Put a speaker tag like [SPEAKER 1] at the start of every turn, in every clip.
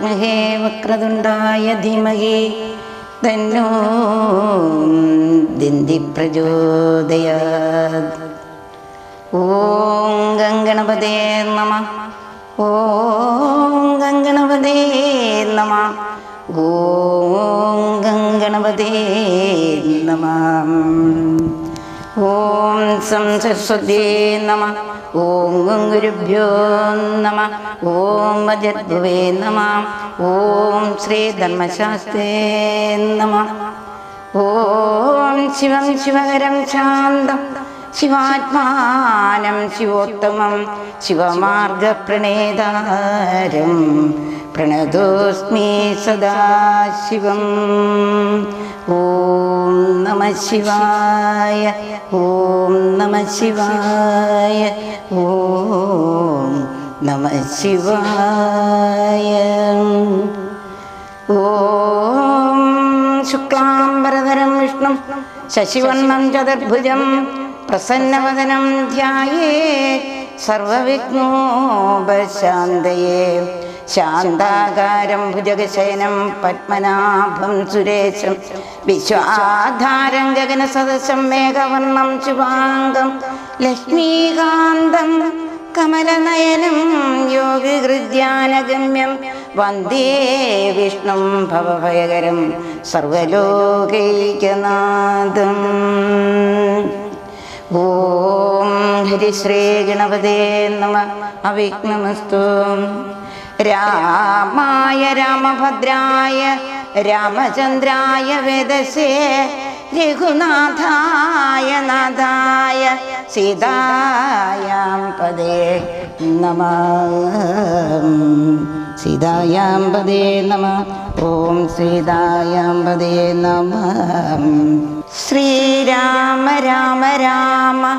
[SPEAKER 1] വിദ്മഹേ വക്രതുണ്ടായ ധീമഹി തന്നോ ദിന്തി പ്രചോദയ ഓം ഗംഗണപതേ നമ. ഓം ഗംഗണപതേ നമ. ഓം ഗംഗണപതേ നമ. ഓം സരസ്വതീ നമ ഓം ഗുരുഭ്യോ നമ ഓം ഭജദ്വേ നമ ഓം ശ്രീ ധർമ്മശാസ്ത്രേ നമ ഓം ശിവം ശിവകരം ശാന്തം ശിവാത്മാനം ശിവോത്തമം ശിവമാർഗപ്രണേതാരം പ്രണതോസ്മി സദാശിവം ഓം നമ ശിവായ ഓം നമ ശിവായ ഓം നമ ശിവായ. ഓം ശുക്ലാംബരധരം വിഷ്ണു ശശിവർണം ചതുർഭുജം പ്രസന്നവദനം ധ്യായേ സർവവിഘ്നോപശാന്തയേ. ശാന്താകാരം ഭുജഗശയനം പത്മനാഭം സുരേശം വിശ്വാധാരം ഗഗന ഗഗനസദശം മേഘവർണം ശുഭാംഗം ലക്ഷ്മീകാന്തം കമലനയനം യോഗിഹൃദ്യാനഗമ്യം വന്ദേ വിഷ്ണും ഭവഭയകരം സർവലോകൈകനാഥം ഓം ഹരിശ്രീ ഗണപതേ നമ. അവിഘ്നമസ്തു. രാമായ രാമഭദ്രായ രാമചന്ദ്രായ വേദസേ രഘുനാഥായ നാഥായ സീതായാം പദേ നമ. സീതായാം പദേ നമ. ഓം സീതായാം പദേ നമ. ശ്രീരാമ രാമ രാമ.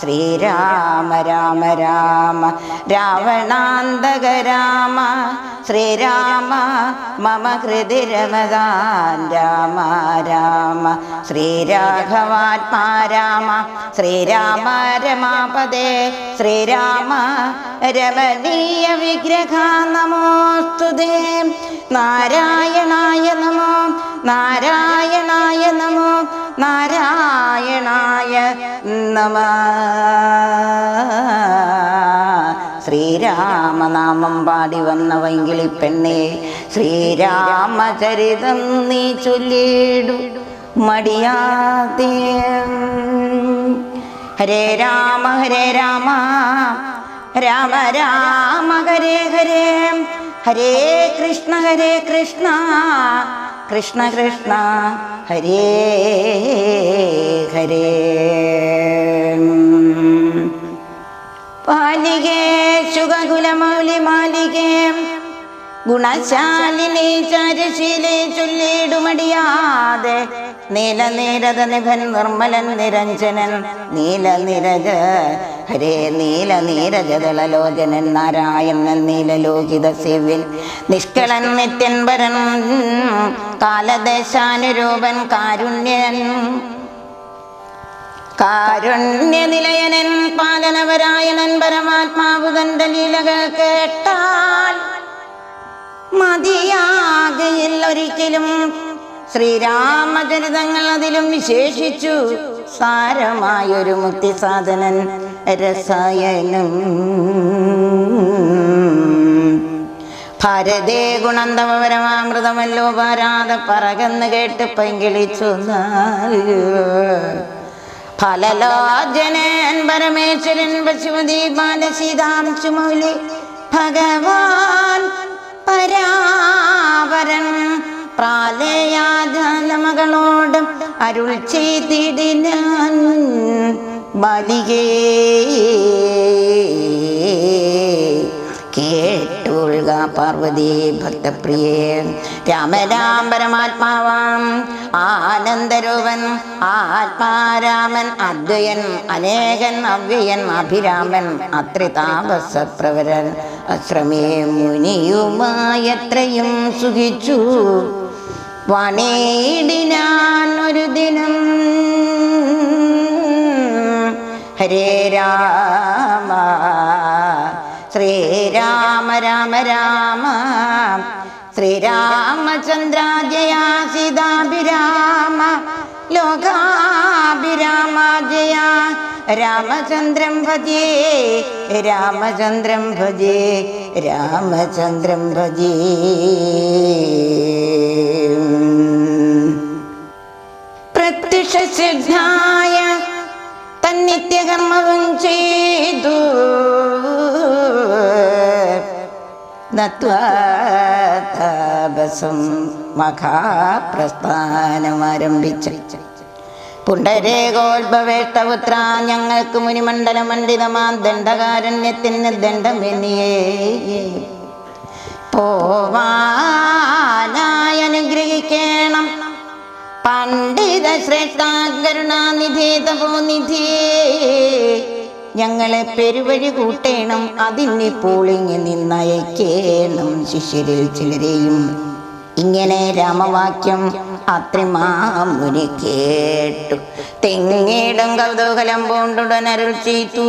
[SPEAKER 1] ശ്രീരാമ രാമ രാമ രാവണാന്തക രാമ ശ്രീരാമ മമ ഹൃതി രമദാൻ രാമ രാമ ശ്രീരാഘവാത്മാ രാമ ശ്രീരാമ രമാപദേ ശ്രീരാമ രമണീയ വിഗ്രഹ നമോസ്തുതേ നാരായണായ നമോ നാരായണായ നമോ നാരായണായ നമ. ശ്രീരാമനാമം പാടി വന്ന വൈകിളി പെണ്ണെ ശ്രീരാമചരിതം നീ ചൊല്ലിടു മടിയാതെ. ഹരേ രാമ ഹരേ രാമ രാമ രാമ ഹരേ ഹരേ. ഹരേ കൃഷ്ണ ഹരേ കൃഷ്ണ കൃഷ്ണ കൃഷ്ണ ഹരേ ഹരേ. പാലികേ ശുഖകുലമൗലി മാലികേ ഗുണശാലിനെ ചാരുശീലേ ചൊല്ലിടുമടിയാതെ. നീല നീരത നിഭൻ നിർമ്മലൻ നിരഞ്ജനൻ നീല നിരജ ഹരേ നീല നീരജതളലോചനൻ നാരായണൻ നീലലോകിത സേവ്യൻ നിഷ്കളൻ നിത്യൻപരൻ കാലദേശാനുരൂപൻ കാരുണ്യൻ കാരുണ്യനിലയനൻ പാലനപരായണൻ പരമാത്മാവുതന്റെ ലീലകൾ കേട്ടാൽ മതിയാകയിൽ ഒരിക്കലും ശ്രീരാമചരിതങ്ങൾ അതിലും വിശേഷിച്ചു. സാരമായൊരു മുക്തി സാധനൻ രസായനം. ഭാരതേ ഗുണന്തമപരമാമൃതമല്ലോ ഭാരാത പറകന്ന് കേട്ട് പൈങ്കിളിച്ചു ഫലലോചനൻ പരമേശ്വരൻ പശുമതി ബാലസീതാംശു മൗലി ഭഗവാൻ പരാപരൻ പ്രാലയാജാലമകളോടും അരുൾ ചെയ്തിടിനാൻ ബലികേ കേട്ടുകൊള്ളുക പാർവതി ഭക്തപ്രിയേ. രാമരാം പരമാത്മാവാം ആനന്ദരൂപൻ ആത്മാരാമൻ അദ്വയൻ അനേകൻ അവ്യയൻ അഭിരാമൻ അത്രി താപസപ്രവരൻ അശ്രമേ മുനിയുമായത്രയും സുഖിച്ചു. വണേടിനാൻ ഒരു ദിനം. ഹരേ രാമ ശ്രീരാമ രാമ രാമ ശ്രീരാമചന്ദ്ര ജയ സീതാഭിരാമ ലോകാഭിരാമ ജയ രാമചന്ദ്രം ഭജേ രാമചന്ദ്രം ഭജേ രാമചന്ദ്രം ഭജേ. പ്രത്യക്ഷ സിദ്ധായ തന്നിത്യകർമ്മവും ചെയ്തു. നത്വാതാപസം മഹാപ്രസ്ഥാനമാരംഭിച്ച പുണ്ടരേകോത്ഭവേഷ്ടപുത്ര ഞങ്ങൾക്ക് മുനിമണ്ഡല മണ്ഡിതമാ ദണ്ഡകാരണ്യത്തിന് ദണ്ഡമെന്നിയേ പോവാനായി അനുഗ്രഹിക്കണം. പണ്ഡിത ശ്രേഷ്ഠ കരുണാനിധി തപോനിധിയേ ഞങ്ങളെ പെരുവഴി കൂട്ടേണം അതിനിപ്പോൾ ഇങ്ങി നിന്നയക്കേണം. ശിഷ്യരിൽ ചിലരെയും ഇങ്ങനെ രാമവാക്യം അത്രിമാമുനി കേട്ടു. തെങ്ങിടും കൗതൂഹലം പൂണ്ടുടനരുൾ ചെയ്തു.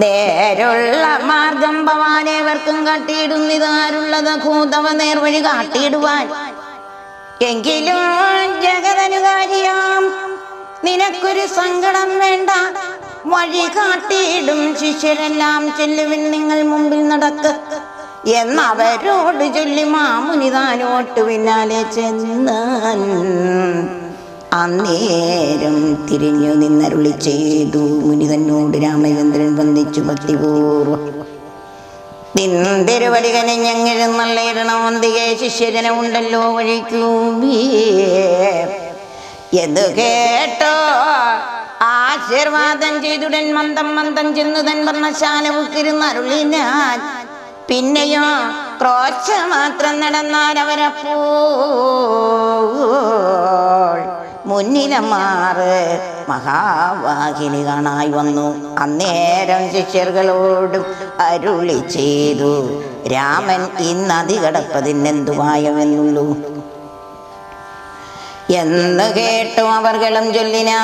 [SPEAKER 1] നേരുള്ള മാർഗം ഭവാനേവർക്കും കാട്ടിയിടുന്നിതാരുള്ളത് ഭൂതവ നേർവഴി കാട്ടിയിടുവാൻ. എങ്കിലും ജഗതനുകാരിയാം നിനക്കൊരു സങ്കടം വേണ്ട. വഴി കാട്ടിയിടും ശിഷ്യരെല്ലാം ചെല്ലുവിൻ നിങ്ങൾ മുമ്പിൽ നടക്ക്. എന്നവരോട് ചൊല്ലി മാമുനിതാനോട്ട് പിന്നാലെ ചെന്നാൻ. അന്നേരം തിരിഞ്ഞു നിന്നരുളി ചെയ്തു. മുനി തന്നോട് രാമചന്ദ്രൻ വന്ദിച്ചു ഭക്തിപൂർവം നിന്തിരുവടികനെ നല്ലയിടണം വന്തികെ ശിഷ്യജന ഉണ്ടല്ലോ വഴിക്കൂ എന്ന് കേട്ടോ? ആശീർവാദം ചെയ്തുടൻ മന്ദം മന്ദം ചെന്നു തൻ വർണശാലവുക്കിരുന്ന് അരുളിനാൻ പിന്നെയോ ക്രോച്ച മാത്രം നടന്നാൽ അവരപ്പോൾ മുന്നിലമാറ് മഹാവാഹിനി കാണായി വന്നു. അന്നേരം ശിഷ്യർകളോടും അരുളി ചെയ്തു രാമൻ ഇന്ന് അതികടപ്പതിനെന്തു എന്തുവായമെന്നുള്ളു എന്ന് കേട്ടു അവർകളും ചൊല്ലിനാ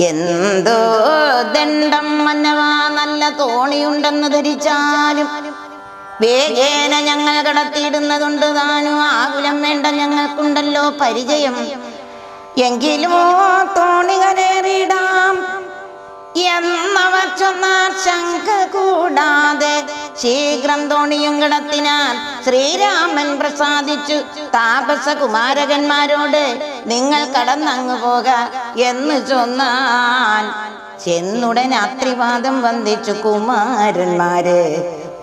[SPEAKER 1] എന്തോ ദണ്ഡം മന്നവാ നല്ല തോണിയുണ്ടെന്ന് ധരിച്ചാലും വേഗേന ഞങ്ങൾ കടത്തിയിടുന്നതുണ്ട് താനും ആകുലം വേണ്ട ഞങ്ങൾക്കുണ്ടല്ലോ പരിചയം. എങ്കിലും തോണി കരേറിയിടാം. എന്നവർ ചൊന്നാർ ശങ്ക കൂടാതെ ശീഘ്രം തോണിയും കിടത്തിനാൽ ശ്രീരാമൻ പ്രസാദിച്ചു. താപസ കുമാരകന്മാരോട് നിങ്ങൾ കടന്നങ്ങു പോക എന്ന് ചൊന്നാൽ. ചെന്നുടൻ അത്രിവാദം വന്ദിച്ചു കുമാരന്മാര്.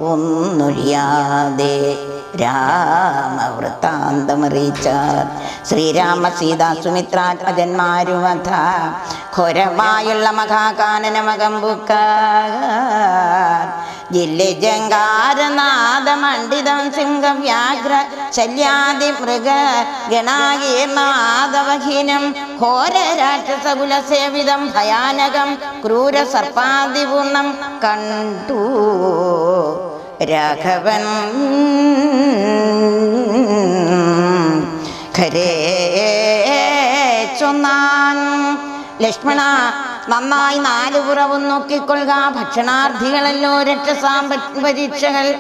[SPEAKER 1] ഒന്നൊഴിയാതെ രാമവൃത്താന്തമറിയിച്ചാർ. ശ്രീരാമ സീതാ സുമിത്രാത്മജന്മാരുവധ ഘോരമായുള്ള മഹാകാനനമകമ്പുക്ക ജില്ലജങ്കാരനാദമണ്ഡിതം സിംഹവ്യാഘ്ര ശല്യാദി മൃഗ ഗണാകീർണാദവഹീനം ഘോര രാക്ഷസകുല സേവിതം ഭയാനകം. ക്രൂര സർപ്പാതിപൂർണം കണ്ടു. രാഘവൻ ഖരേ ചൊന്നാൻ. ലക്ഷ്മണ നന്നായി നാല് പുറവും നോക്കിക്കൊള്ളുക. ഭക്ഷണാർത്ഥികളല്ലോ രക്ഷസാമ്പരീക്ഷകൾ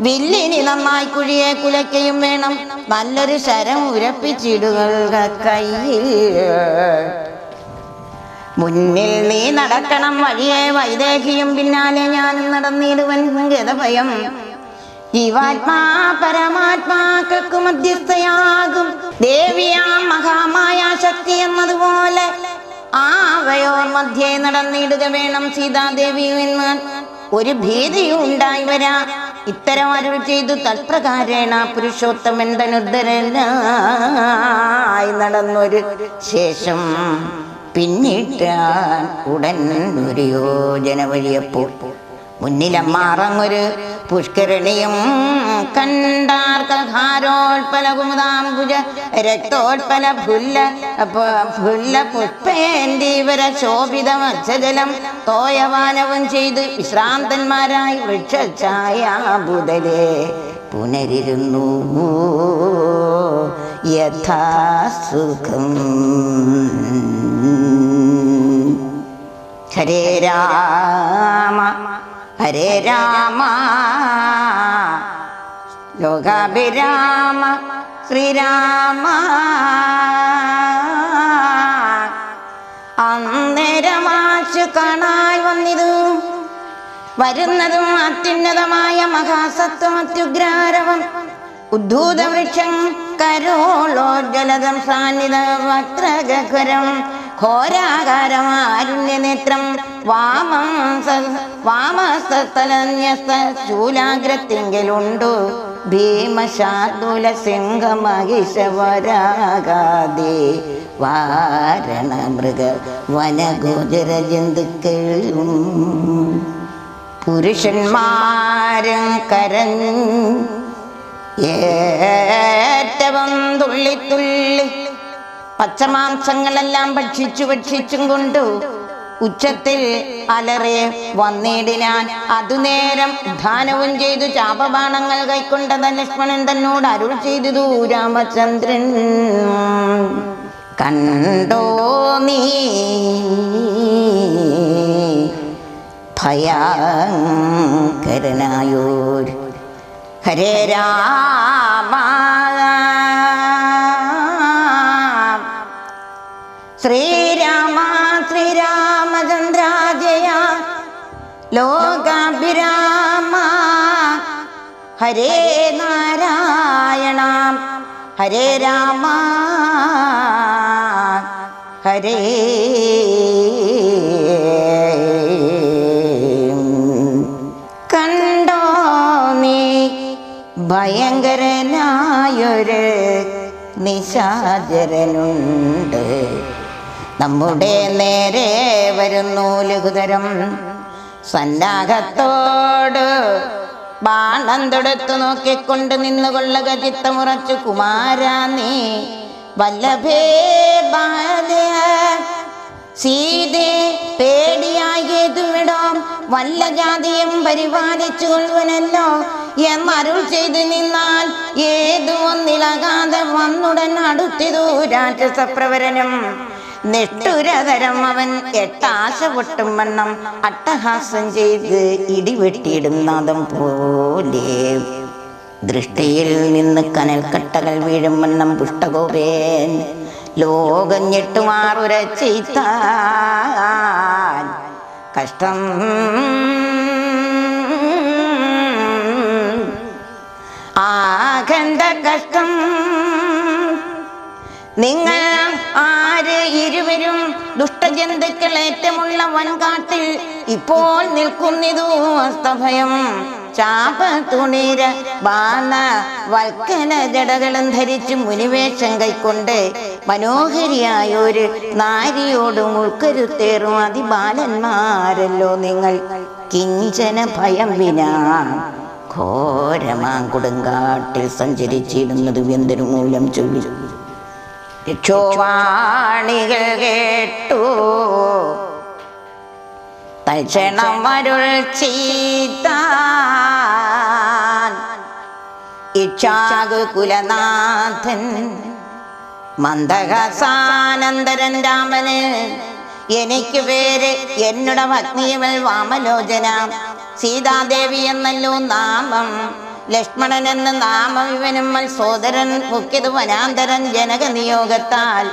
[SPEAKER 1] വില്ലിനി നന്നായി കുഴിയെ കുലയ്ക്കയും വേണം. നല്ലൊരു ശരം ഉരപ്പിച്ചിടുക കയ്യിൽ. മുന്നിൽ നീ നടക്കണം വഴിയെ വൈദേഹിയും പിന്നാലെ ഞാനും നടന്നിടുവൻ ഗതഭയം ജീവാത്മാ പരമാത്മാക്കൾക്ക് മധ്യസ്ഥയാകും ദേവിയാം മഹാമായ ശക്തി എന്നതുപോലെ. ആവയോർ മധ്യേ നടന്നിടുക വേണം സീതാദേവി എന്ന് ഒരു ഭീതിയും ഉണ്ടായി വരാ. ഇത്തരം അരുൾ ചെയ്തു തൽപ്രകാരേണ പുരുഷോത്തമൻ തനുദ്ധരനായി നടന്നൊരു ശേഷം പിന്നിട്ടാൻ ഉടൻ ഒരു യോജന വഴിയപ്പോൾ മുന്നിലമ്മാറങ്ങൊരു പുഷ്കരണിയും കണ്ടാർക്കഹാരോൽപല കുമുദാംബുജ രക്തോൽപല ഭുല്ല ഫുല്ല ഭുല്ല പുഷ്പേന്ദീവര ശോഭിത മത്സ്യജലം തോയവാനവും ചെയ്ത് വിശ്രാന്തന്മാരായി വൃക്ഷഛായാബുധരെ പുനരിരുന്നു. യഥാസുഖം ഹരേ രാമ ഹരേ രാമ. ലോകാഭിരാമ ശ്രീരാമ. അന്നേരമാശു കാണായി വന്നിതു. വരുന്നതും അത്യുന്നതമായ മഹാസത്വം അത്യുഗ്രാരവം ഉദ്ധൂതവൃക്ഷം കരോളോ ജലതം സാന്നിധ വക്രഗഹരം ഘോരാകാരമാരുണ്യനേത്രം വാമം വാമസ്ഥലന്യസ്ത ശൂലാഗ്രത്തിങ്കലുണ്ടു. ഭീമശാർദുല വാരണ മൃഗ വനഗോചര ജന്തുക്കളും പുരുഷന്മാരും കരഞ്ഞു ഏറ്റവും തുള്ളി തുള്ളി പച്ചമാംസങ്ങളെല്ലാം ഭക്ഷിച്ചു ഭക്ഷിച്ചും കൊണ്ടു ഉച്ചത്തിൽ അലറെ വന്നിടിനാൻ അതുനേരം ധാനവും ചെയ്തു ചാപബാണങ്ങൾ കൈക്കൊണ്ടത് ലക്ഷ്മണൻ തന്നോട് അരുൾ ചെയ്തു രാമചന്ദ്രൻ കണ്ടോ നീ ഭയാകരനായോർ ഹരേ രാമ ശ്രീരാമ ശ്രീരാമചന്ദ്രാജയ ലോകാഭിരാമ ഹരേ നാരായണ ഹരേ രാമ ഹരേ. കണ്ടോ നീ ഭയങ്കരനായൊരു നിശാചരനുണ്ട്. നമ്മുടെ നേരെ വരുന്നു ലഘുതരം. സന്നാഹത്തോട് ബാണം തൊടുത്തു നോക്കിക്കൊണ്ട് നിന്നുകൊള്ളുക ചിത്തമുറച്ചു കുമാരാ നീ വല്ലഭേ ബാല സീതേ പേടിയായതുവിടോ വല്ല ജാതിയും പരിപാലിച്ചു കൊള്ളുവനല്ലോ എന്നരുൾ ചെയ്തു നിന്നാൽ ഏതു ഒന്നിളകാതെ വന്നുടൻ അടുത്തിതു രാക്ഷസപ്രവരനും. നിഷ്ഠുരതരം അവൻ എട്ടാശ പൊട്ടും വണ്ണം അട്ടഹാസം ചെയ്ത് ഇടിവെട്ടിയിടുന്നതും പോലെ. ദൃഷ്ടിയിൽ നിന്ന് കനൽക്കട്ടകൾ വീഴും വണ്ണം പുഷ്ടകോപേൻ ലോകം ചെയ്ത കഷ്ടം. ആകണ്ട കഷ്ടം. നിങ്ങൾ ഇരുവരും ദുഷ്ടജന്തുക്കൾ ഏറ്റമുള്ള വൻകാട്ടിൽ ഇപ്പോൾ നിൽക്കുന്നിതു അസ്തഭയം. ചാപ തുണീര ബാണ വൽക്കല ജടകളും ധരിച്ച് മുനിവേഷം കൈക്കൊണ്ട് മനോഹരിയായ ഒരു നാരിയോട് മുൾക്കരുത്തേറും അതിബാലന്മാരല്ലോ നിങ്ങൾ. കിഞ്ചന ഭയം വിനാ. ഘോരമാങ്കുടങ്കാട്ടിൽ സഞ്ചരിച്ചിരുന്നത് എന്തൊരു മൂലം ചൊല്ലി? യക്ഷോവാണികൾ കേട്ടു. തൽക്ഷണം വരുൾ ചെയ്താൻ ഇക്ഷാകു കുലനാഥൻ മന്ദഹസാനന്ദരൻ രാമന് എനിക്ക് പേര് എന്നുടെ ഭഗ്നിയവൾ വാമലോചന. സീതാദേവി എന്നല്ലോ നാമം. ലക്ഷ്മണൻ എന്ന നാമം ഇവനും മുഖ്യത് വനാന്തരൻ ജനക നിയോഗത്താൽ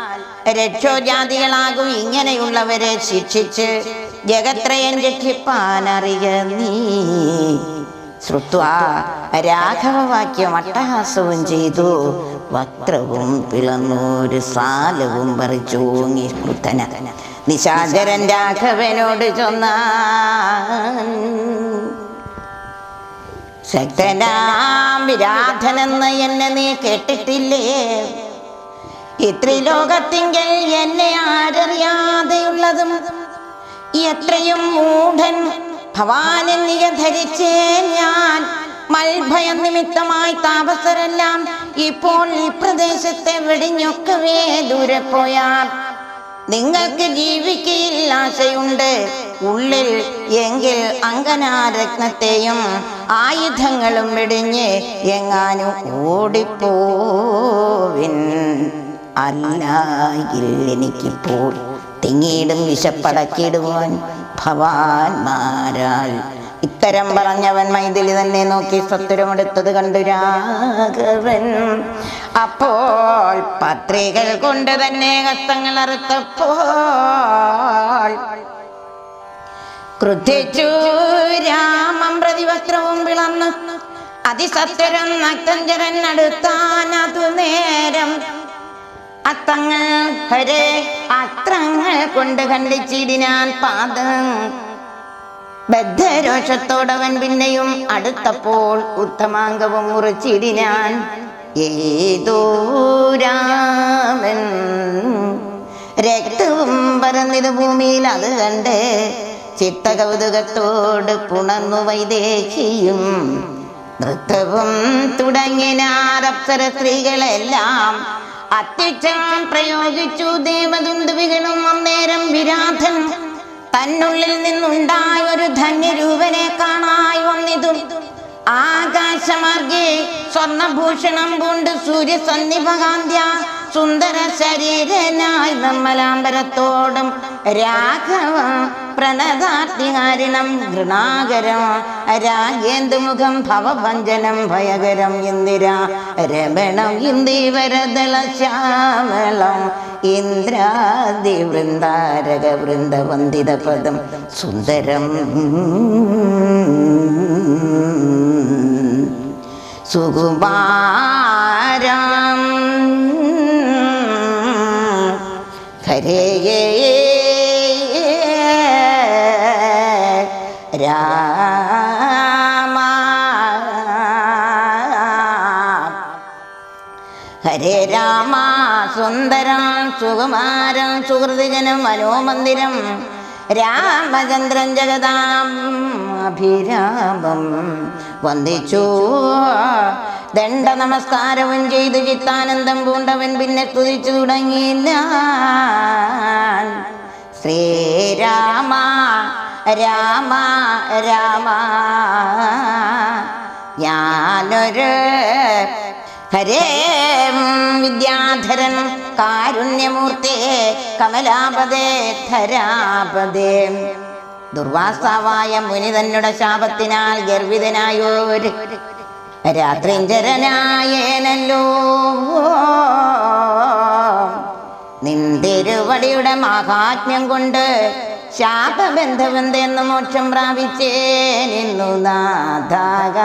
[SPEAKER 1] രക്ഷോജാതികളാകും ഇങ്ങനെയുള്ളവരെ ശിക്ഷിച്ച് ജഗത്രയൻ രക്ഷിപ്പാനറിയ നീ. ശ്രുത്വാ രാഘവവാക്യം അട്ടഹാസവും ചെയ്തു. വക്രവും പിളന്നൂരു സാലവും പറിച്ചോങ്ങി കുത്തന നിശാചരൻ രാഘവനോട് ചൊന്നാൻ. ശക്തനാം വിരാധനെന്ന് എന്നെ നീ കേട്ടിട്ടില്ലേ? ഇത്രിലോകത്തിങ്കൽ എന്നെ ആരറിയാതെയുള്ളതും എത്രയും മൂഢൻ ഭവാനെന്നിക ധരിച്ചേ ഞാൻ. മൽഭയ നിമിത്തമായി താപസരെല്ലാം ഇപ്പോൾ ഈ പ്രദേശത്തെ വെടിഞ്ഞൊക്കവേ ദൂരെ പോയാൽ നിങ്ങൾക്ക് ജീവിക്കയിൽ ആശയുണ്ട്. ഉള്ളിൽ എങ്കിൽ അങ്കനാരത്നത്തെയും ആയുധങ്ങളും വെടിഞ്ഞ് എങ്ങാനും ഓടിപ്പോവിൻ. അല്ലായിൽ എനിക്കിപ്പോൾ തിങ്ങിയിടും വിശപ്പടക്കിയിടുവാൻ ഭവാൻമാരാൽ ഇത്തരം പറഞ്ഞവൻ മൈഥിലി തന്നെ നോക്കി സത്വരമെടുത്തത് കണ്ടു രാഘവൻ. അപ്പോൾ പത്രികൾ കൊണ്ട് തന്നെ ഹസ്തങ്ങൾ അറുത്തപ്പോൾ ക്രുദ്ധിച്ചു. രാമം പ്രതിവസ്ത്രവും പിളർന്നു. അതിസത്വരം നക്തഞ്ചരൻ അടുത്താനതു നേരം. അത്തങ്ങൾ ഹരേ അത്രങ്ങൾ കൊണ്ട് കണ്ടിച്ചിടിനാൻ പാദം. ബദ്ധരോഷത്തോടവൻ പിന്നെയും അടുത്തപ്പോൾ ഉത്തമാംഗവും മുറിച്ചിടിനാൻ. ഏതോ രാമൻ രക്തവും പരന്നിത് ഭൂമിയിൽ അത് കണ്ട് ചിത്തകൗതുകത്തോട് പുണർന്നു വൈദേഹിയും നൃത്തവും തുടങ്ങിനാരപ്സര സ്ത്രീകളെല്ലാം അത്യുച്ഛം പ്രയോഗിച്ചു ദേവദുന്ദുവികളും അന്നേരം വിരാധൻ. തന്നുള്ളിൽ നിന്നുണ്ടായ ഒരു ധന്യരൂപനെ കാണായി വന്നിതും. ആകാശമാർഗേ സ്വർണഭൂഷണം പൂണ്ട് സൂര്യസന്നിഭകാന്ത്യ സുന്ദര ശരീരനായി നിർമ്മലാംബരത്തോടും രാഘവ പ്രണതാർത്തികാരിണം ഗൃണാകരം രാഗേന്ദുമുഖം ഭവഭഞ്ജനം ഭയകരം ഇന്ദിര രമണം ഇന്ദിവരദള ശ്യാമളം ഇന്ദ്രാദി വൃന്ദാരക വൃന്ദവന്ദിത പദം സുന്ദരം. സുകുമാരം ഹരേ രാമ. ഹരേ രാമ സുന്ദരം സുകുമാരം സുഹൃതിജനം മനോമന്ദിരം രാമചന്ദ്രൻ ജഗതാം അഭിരാമം വന്ദിച്ചു. ദണ്ഡ നമസ്കാരവും ചെയ്തു ചിത്താനന്ദം പൂണ്ടവൻ പിന്നെ സ്തുതിച്ചു തുടങ്ങിയില്ല. ശ്രീരാമ രാമ രാമ ഞാനൊരു ഹരേ വിദ്യാധരൻ കാരുണ്യമൂർത്തേ കമലാപദേ ധരാപദേ. ദുർവാസാവായ മുനി തന്നുടെ ശാപത്തിനാൽ ഗർഭിതനായോര് രാത്രിഞ്ചരനായേനല്ലോ. നിന്തിരുവടിയുടെ മഹാജ്ഞം കൊണ്ട് ശാപബന്ധമെന്തെന്ന് മോക്ഷം പ്രാപിച്ചേ നിന്നു നാഥാക.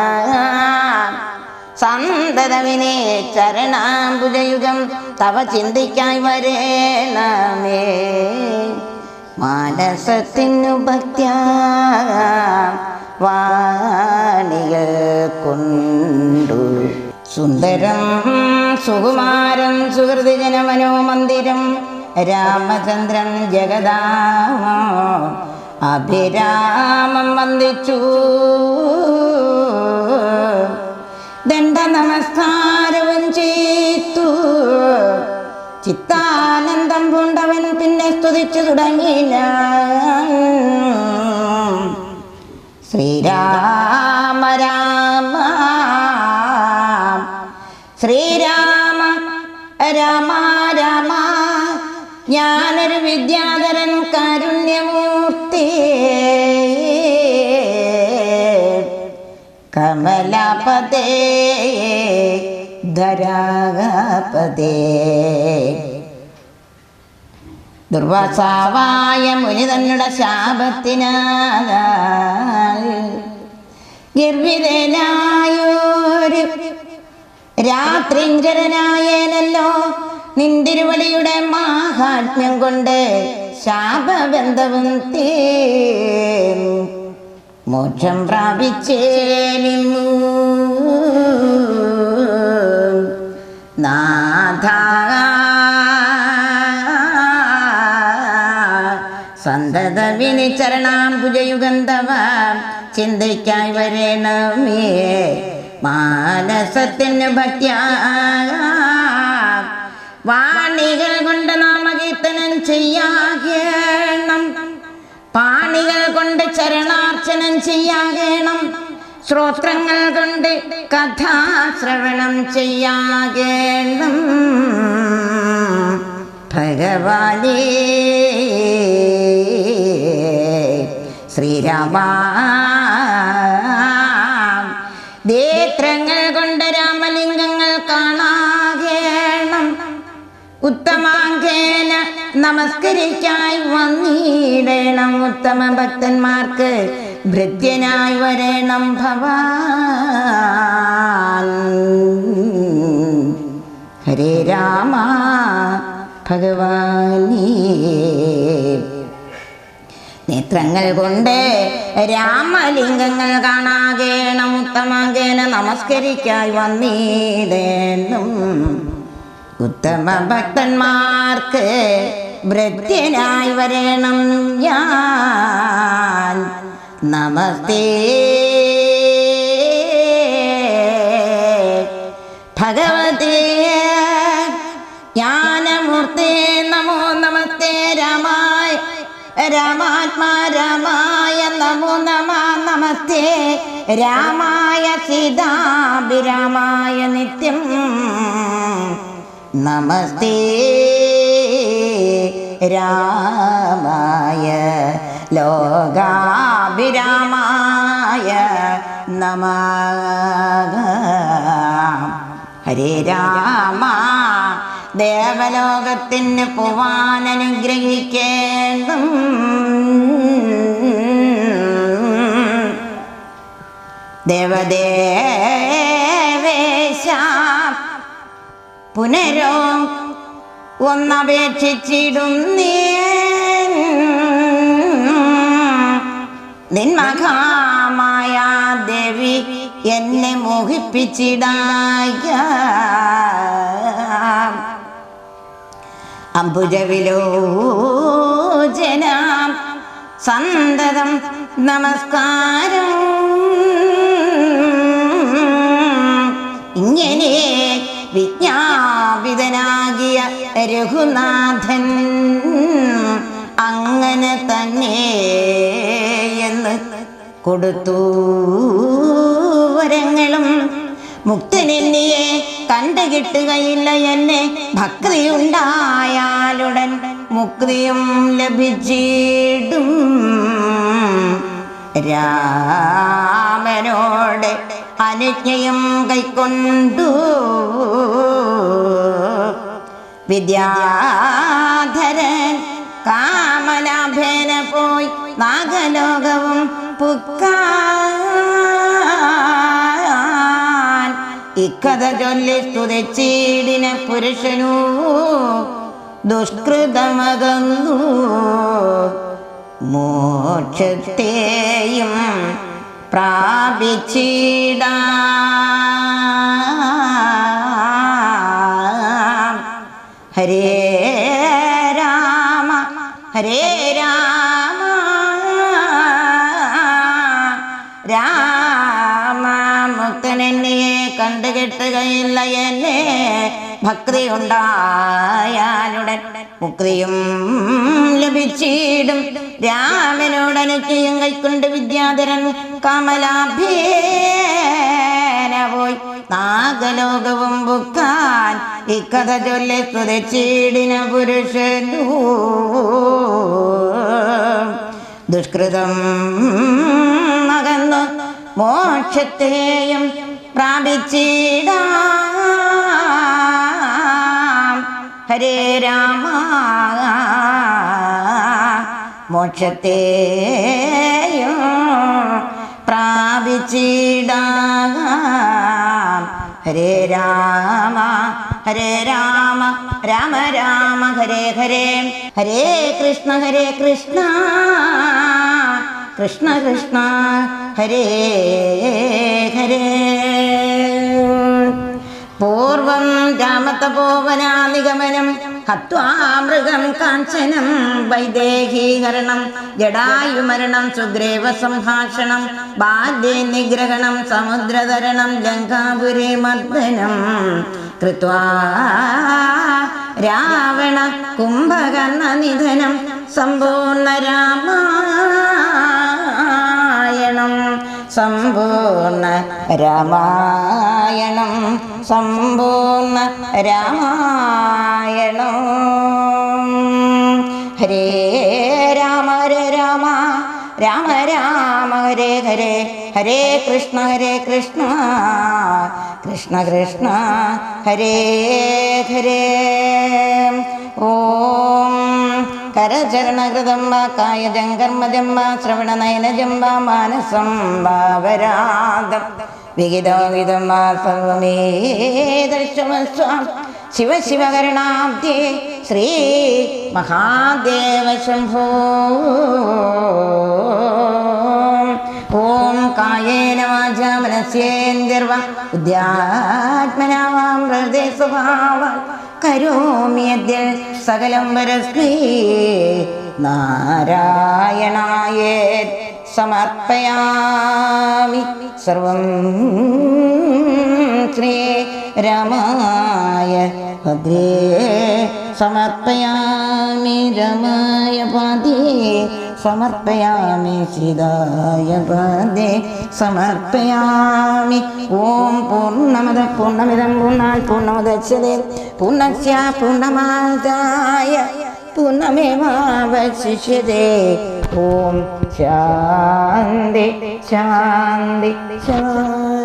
[SPEAKER 1] സന്തതവിനെ ചരണാംബുജയുഗം തവ ചിന്തിക്കായി വരേണമേ മാനസത്തിനു ഭക്ത്യാ വാണികൾ കൊണ്ടു സുന്ദരം സുകുമാരം സുഹൃതിജന മനോമന്ദിരം രാമചന്ദ്രൻ ജഗദാ അഭിരാമം വന്ദിച്ചു. ദണ്ഡ നമസ്കാരവും ചെയ്തു. ചിത്താനന്ദം പൂണ്ടവൻ പിന്നെ സ്തുതിച്ചു തുടങ്ങിയില്ല ശ്രീരാമ രാമ. ശ്രീരാമ രാമ രാമ. ഞാനൊരു വിദ്യാധരൻ കാരുണ്യമൂർത്തി. കമലപതേ ധരാഗപതേ. ദുർവാസാവായ മുനി തന്നുടെ ശാപത്തിനാൽ ഗർഭിതനായൊരു രാത്രിഞ്ചരനായേനല്ലോ നിന്തിരുവടിയുടെ മാഹാത്മ്യം കൊണ്ട് ശാപബന്ധവും മോക്ഷം പ്രാപിച്ചേനിന്നു. നാഥ സന്തത ചരണാംബുജയുഗന്ധവ ചിന്തയ്ക്കായി വരണമേ മാനസത്തിന് ഭക്യ വാണികൾ കൊണ്ട് നാമകീർത്തനം ചെയ്യാകണം. പാണികൾ കൊണ്ട് ചരണാർച്ചനം ചെയ്യാകണം. ശ്രോത്രങ്ങൾ കൊണ്ട് കഥാശ്രവണം ചെയ്യാകണം. ഭഗവാനേ. ശ്രീരാമ. നേത്രങ്ങൾ കൊണ്ട് രാമലിംഗങ്ങൾ കാണാകേണം. ഉത്തമാങ്കേന നമസ്കരിക്കായി വന്നിടണം. ഉത്തമ ഭക്തന്മാർക്ക് ഭൃത്യനായി വരണം ഭവാൻ. ഹരേ രാമ ഭഗവാനീ. നേത്രങ്ങൾ കൊണ്ട് രാമലിംഗങ്ങൾ കാണാകേണം ഉത്തമകേന നമസ്കരിക്കായി വന്നീതെന്നും. ഉത്തമ ഭക്തന്മാർക്ക് ഭൃത്യനായി വരണം ഞാൻ. നമസ്തേ. ഭഗവതേ ജ്ഞാനമൂർത്തേ നമോ നമ രാമാത്മാ രാമായ നമോ നമ നമസ്തേ. രാമായ സീതാഭിരാമായ നിത്യം. നമസ്തേ. രാമായ ലോകാഭിരാമായ നമ. ഹരേ രാമ. ദേവലോകത്തിന് പോവാൻ അനുഗ്രഹിക്കേണ്ടും ദേവദേവേശ പുനരോ ഒന്നപേക്ഷിച്ചിടുന്നേ നിന്മഹാമായ ദേവി എന്നെ മോഹിപ്പിച്ചിടായ അംബുജവിലോചന സന്തതം നമസ്കാരം. ഇങ്ങനെ വിജ്ഞാപിതനാകിയ രഘുനാഥൻ അങ്ങനെ തന്നെ എന്ന് കൊടുത്തു. വരങ്ങളും മുക്തനെന്നിയെ കണ്ടു കിട്ടുകയില്ല എന്നെ. ഭക്തിയുണ്ടായാലുടൻ മുക്തിയും ലഭിച്ചിടും. രാമനോട് അനുജ്ഞയും കൈക്കൊണ്ടു. വിദ്യാധരൻ കാമലാഭേന പോയി നാഗലോകവും പുക്കാൻ. ഇക്കഥ ചൊല്ലി സ്തുതിച്ചീടിന പുരുഷനു ദുഷ്കൃതമകന്നു. മോക്ഷത്തെയും പ്രാപിച്ചിടാം. ഹരേ രാമ ഹരേ രാമ. രാമ മുക്തനെന്നെ കണ്ടുകെട്ടുകയില്ല എന്നെ. ഭക്തി ഉണ്ടായാലുടൻ മുക്തിയും ലഭിച്ചിടും. രാമനോടനുചയം കൈക്കൊണ്ട് വിദ്യാധരൻ കമലാഭ്യേന പോയി. നാഗലോകവും ബുക്കാൻ ഇക്കഥ ചൊല്ലി തുതച്ചിടിന പുരുഷ ദുഷ്കൃതം മകന്നു മോക്ഷത്തെയും പ്രാപിച്ചിടാം. ഹരേ രാമ. മോക്ഷത്തെയും പ്രാപിച്ചിടാം ഹരേ രാമ ഹരേ രാമ രാമ രാമ ഹരേ ഹരേ ഹരേ കൃഷ്ണ ഹരേ കൃഷ്ണ. കൃഷ്ണ കൃഷ്ണ ഹരേ ഹരേ. പൂർവം രാമതപോവനാനിഗമനം ഹത്വാമൃഗം കാഞ്ചനം വൈദേഹീകരണം ജടായുമരണം സുഗ്രീവ സംഭാഷണം ബാല്യേ നിഗ്രഹണം സമുദ്രതരണം ലങ്കാപുരി മർദ്ദനം കൃത്വാ രാവണ കുംഭകർണ നിധനം സമ്പൂർണ രാമായണം സമ്പൂർണ രാമായണം. സമ്പൂർണ രാമായണം. ഹരേ രാമ ഹരേ രാമ. രാമ രാമ ഹരേ ഹരേ. ഹരേ കൃഷ്ണ ഹരേ കൃഷ്ണ. കൃഷ്ണ കൃഷ്ണ. ഹരേ ഹരേ. ഓം കരചരണകൃതം വാ കായജം കർമ്മജം വാ ശ്രവണനയനജം വാ മാനസം വാവരാദം വിഹിതോ വിധം വാ സർവമേ ദർശമസ്വാം. ശിവ ശിവകരുണാബ്ദേ ശ്രീ മഹാദേവ ശംഭോ. ഓം കായേന വാച മനസ്യേന്ദ്രവ ഉദ്യാത്മനാവാം ഹൃദയ സ്വഭാവ കരോമി അദ്യ സകലം വരസ്മി നാരായണായേ സമർപ്പയാമി. സർവം ശ്രീ രാമായ ഭദ്രേ. സമർപ്പയാമി രമായ പാദേ. സമർപ്പയാമി സീതായ പാദേ സമർപ്പയാമി ഓം പൂർണമത പൂർണമിതം പൂർണാൽ പൂർണമുദച്ഛതേ പൂർണസ്യ പൂർണമാതായ പൂർണമേവാവശിഷ്യതേ ഓം ശാന്തി ശാന്തി ശാന്തി